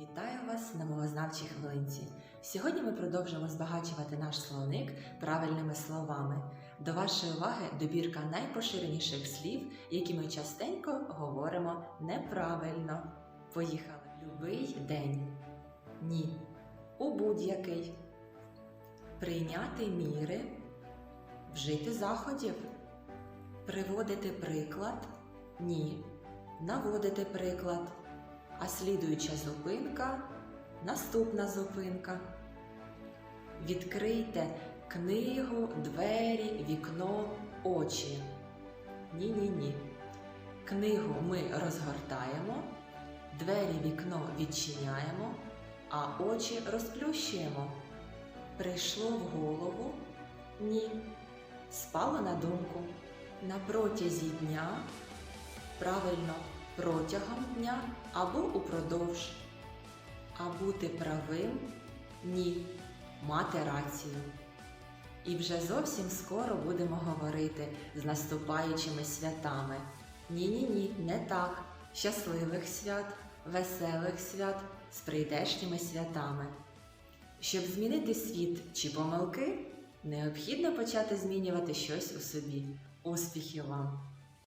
Вітаю вас на мовознавчій хвилинці. Сьогодні ми продовжимо збагачувати наш словник правильними словами. До вашої уваги добірка найпоширеніших слів, які ми частенько говоримо неправильно. Поїхали. Любий день. Ні. У будь-який. Прийняти міри. Вжити заходів. Приводити приклад. Ні. Наводити приклад. А слідуюча зупинка наступна зупинка. Відкрийте книгу, двері, вікно, очі. Ні-ні-ні. Книгу ми розгортаємо, двері вікно відчиняємо, а очі розплющуємо. Прийшло в голову? Ні. Спало на думку. На протязі дня правильно протягом дня або упродовж. А бути правим ні. Мати рацію. І вже зовсім скоро будемо говорити з наступаючими святами. Ні-ні ні, не так. Щасливих свят, веселих свят з прийдешніми святами. Щоб змінити світ чи помилки, необхідно почати змінювати щось у собі. Успіхів вам!